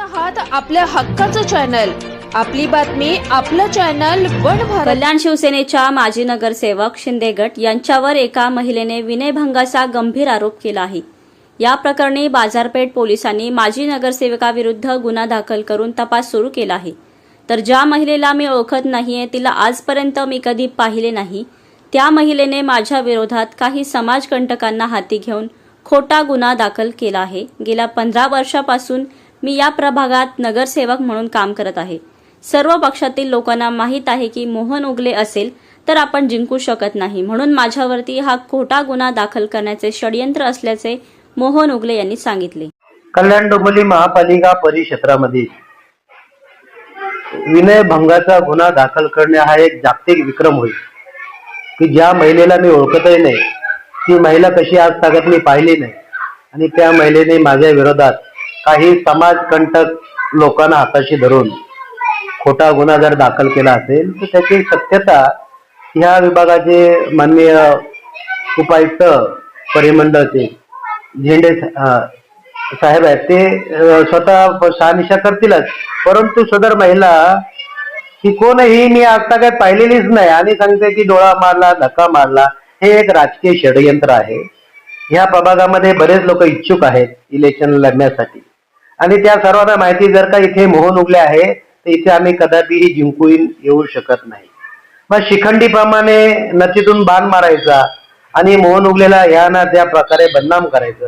आहात आपल्या हक्काचं चॅनल आपली बातमी आपलं चॅनल वन कल्याण शिवसेनेच्या माजी नगरसेवक शिंदे गट यांच्यावर एका महिलेने विनयभंगाचा गंभीर आरोप केला आहे. या प्रकरणी बाजारपेठ पोलिसांनी माजी नगरसेवकाविरुद्ध गुन्हा दाखल करून तपास सुरू केला आहे. तर ज्या महिलेला मी ओळखत नाहीये तिला आजपर्यंत मी कधी पाहिले नाही. त्या महिलेने माझ्या विरोधात काही समाजकंटकांना हाती घेऊन खोटा गुन्हा दाखल केला आहे. गेल्या पंधरा वर्षापासून मी या प्रभागात नगरसेवक म्हणून काम करत आहे. सर्व पक्षातील लोकांना माहीत आहे की मोहन उगले असेल तर आपण जिंकू शकत नाही. म्हणून माझ्यावरती हा खोटा गुन्हा दाखल करण्याचे षडयंत्र असल्याचे मोहन उगले यांनी सांगितले. कल्याण डोंबिवली महापालिका परिक्षेत्रामध्ये विनयभंगाचा गुन्हा दाखल करणे हा एक जागतिक विक्रम होईल की ज्या महिलेला मी ओळखतही नाही ती महिला कशी आज तागत मी पाहिली नाही आणि त्या महिलेने माझ्या विरोधात काही समाजकंटक लोकांना हाताशी धरून खोटा गुन्हा जर दाखल केला असेल तर त्याची सत्यता ह्या विभागाचे माननीय उपायुक्त परिमंडळचे झेंडे साहेब आहेत. ते स्वतः शहानिशा करतीलच. परंतु सदर महिला ही कोणही मी आता काय पाहिलेलीच नाही. आणि सांगते की डोळा मारला धक्का मारला हे एक राजकीय षडयंत्र आहे. ह्या प्रभागामध्ये बरेच लोक इच्छुक आहेत इलेक्शन लढण्यासाठी. आणि त्या सर्वांना माहिती जर का इथे मोहन उगले आहे तर इथे आम्ही कदापिही जिंकून येऊ शकत नाही. मग शिखंडीप्रमाणे नचीतून बाण मारायचा आणि मोहन उगलेला ह्याना त्या प्रकारे बदनाम करायचं.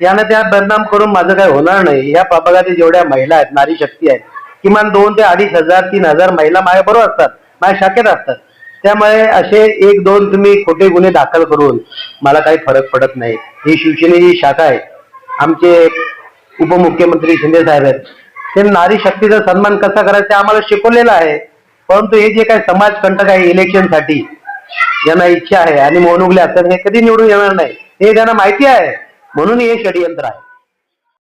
यानं त्या बदनाम करून माझं काही होणार नाही. या प्रभागातील जेवढ्या महिला आहेत नारी शक्ती आहेत किमान दोन ते अडीच हजार तीन हजार महिला माझ्या बरोबर असतात माझ्या शाखेत असतात. त्यामुळे असे एक दोन तुम्ही खोटे गुन्हे दाखल करून मला काही फरक पडत नाही. ही शिवसेनेची शाखा आहे. आमचे उपमुख्यमंत्री शिंदे साहेब आहेत. ते नारी शक्तीचा सन्मान कसा करायचा ते आम्हाला शिकवलेलं आहे. परंतु हे जे काही समाज कंटक आहे इलेक्शनसाठी यांना इच्छा आहे. आणि मोनुगले असतात हे कधी निवडून येणार नाही. हे त्यांना माहिती आहे. म्हणून हे षडयंत्र आहे.